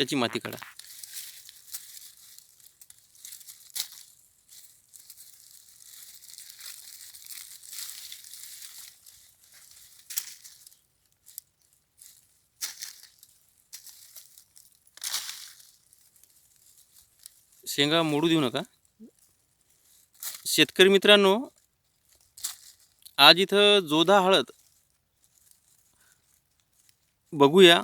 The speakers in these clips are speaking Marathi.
त्याची माती काढा. शेंगा मोडू देऊ नका. शेतकरी मित्रांनो आज इथं जोधा हळद बघूया.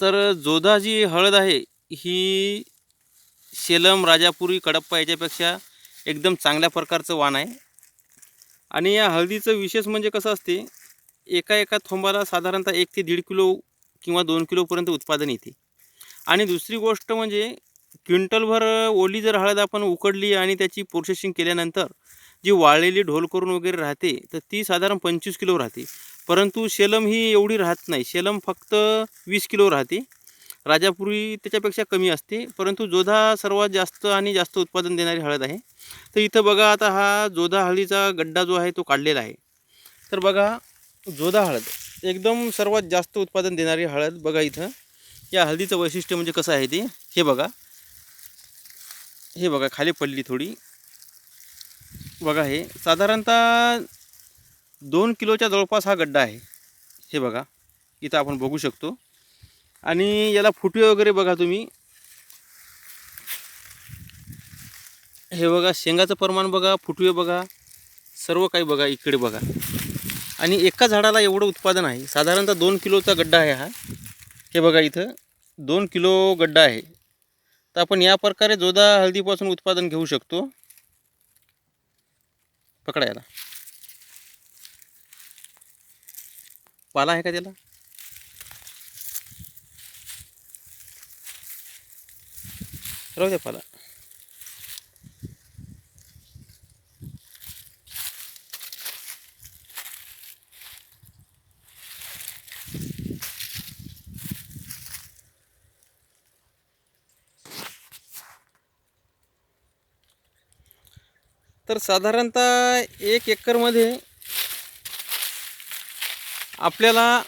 तर जोधा जी हळद आहे ही शेलम राजापुरी कडप्पा याच्यापेक्षा एकदम चांगल्या प्रकारचं वाण आहे. आणि या हळदीचं विशेष म्हणजे कसं असते एका एका थोंबाला साधारणतः एक ते दीड किलो किंवा दोन किलोपर्यंत उत्पादन येते. आणि दुसरी गोष्ट म्हणजे क्विंटलभर ओली जर हळद आपण उकडली आणि त्याची प्रोसेसिंग केल्यानंतर जी वाळलेली ढोल करून वगैरे राहते तर ती साधारण पंचवीस किलो राहते. परंतु शेलम ही एवढी राहत नाही. शेलम फक्त वीस किलो राहते. राजापुरी त्याच्यापेक्षा कमी असते. परंतु जोधा सर्वात जास्त आणि जास्त उत्पादन देणारी हळद आहे. तर इथं बघा आता हा जोधा हळदीचा गड्डा जो आहे तो काढलेला आहे. तर बघा जोधा हळद. एकदम सर्वात जास्त उत्पादन देणारी हळद बघा इथं. या हळदीचं वैशिष्ट्य म्हणजे कसं आहे ते? हे बघा. हे बघा खाली पडली थोडी. बघा हे साधारणतः दोन किलोच्या जवळपास हा गड्डा आहे. हे बघा इथं आपण बघू शकतो. आणि याला फुटवे वगैरे बघा तुम्ही. हे बघा शेंगाचं प्रमाण बघा फुटवे बघा सर्व काही बघा इकडे बघा. आणि एका झाडाला एवढं उत्पादन आहे. साधारणतः दोन किलोचा गड्डा आहे हा. हे बघा इथं दोन किलो गड्डा आहे. तर आपण या प्रकारे जोदा हळदीपासून उत्पादन घेऊ शकतो. पकडा याला. पाला आहे का त्याला? राहू द्या पाला. तर साधारणतः एक एकरमध्ये आपल्याला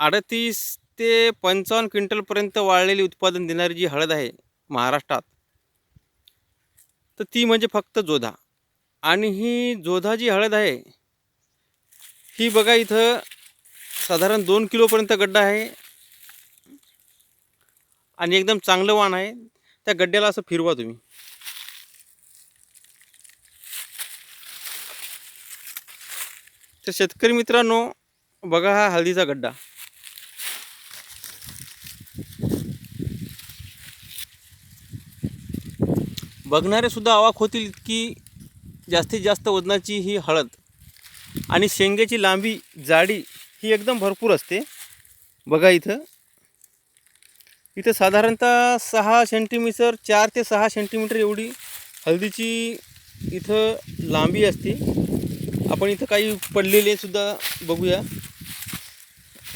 अडतीस ते पंचावन्न क्विंटलपर्यंत वाळलेली उत्पादन देणारी जी हळद आहे महाराष्ट्रात तर ती म्हणजे फक्त जोधा. आणि ही जोधा जी हळद आहे ही बघा इथं साधारण दोन किलोपर्यंत गड्डा आहे आणि एकदम चांगलं वाण आहे. त्या गड्ड्याला असं फिरवा तुम्ही. तर शेतकरी मित्रांनो बघा हा हळदीचा गड्डा. बघणारे सुद्धा आवाक होतील इतकी जास्तीत जास्त वजनाची ही हळद आणि शेंगेची लांबी जाडी ही एकदम भरपूर असते. बघा इथं. इथं साधारणतः सहा सेंटीमीटर चार ते सहा सेंटीमीटर एवढी हळदीची इथं लांबी असते. आपण इथं काही पडलेले सुद्धा बघूया.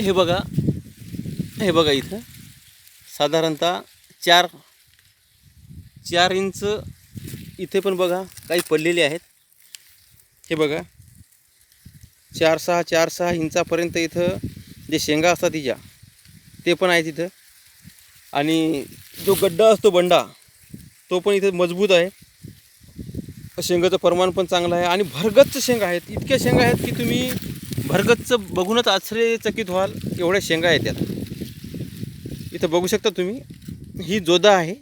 हे बघा हे बघा इथं. साधारणतः चार चार इंच इथे पण बघा काही पडलेले आहेत. हे बघा चार सहा चार सहा इंचापर्यंत इथं जे शेंगा असतात तिच्या ते पण आहेत तिथं आणि जो गड्डा असतो बंडा तो पण इथे मजबूत आहे. शेंगाचं प्रमाण पण चांगलं आहे आणि भरगच्च शेंगा आहेत. इतक्या शेंगा आहेत की तुम्ही भरगच्च बघूनच आश्चर्यचकित व्हाल एवढ्या शेंगा आहेत त्यात. इथं बघू शकता तुम्ही ही जोदा आहे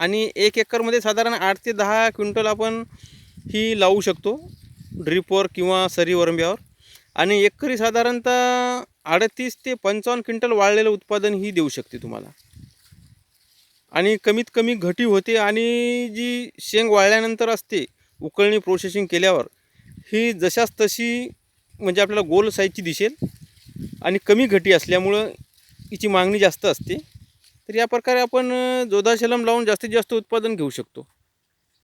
आणि एक एकरमध्ये साधारण आठ ते दहा क्विंटल आपण ही लावू शकतो ड्रिपवर किंवा सरी वरंब्यावर. आणि एकरी साधारणतः अडतीस ते पंचावन्न क्विंटल वाळलेलं उत्पादन ही देऊ शकते तुम्हाला. आणि कमीत कमी घटी होते आणि जी शेंग वाळल्यानंतर असते उकळणी प्रोसेसिंग केल्यावर ही जशाच तशी म्हणजे आपल्याला गोल साईजची दिसेल आणि कमी घटी असल्यामुळं हिची मागणी जास्त असते. तर या प्रकारे आपण जोधाशलम लावून जास्तीत जास्त उत्पादन घेऊ शकतो.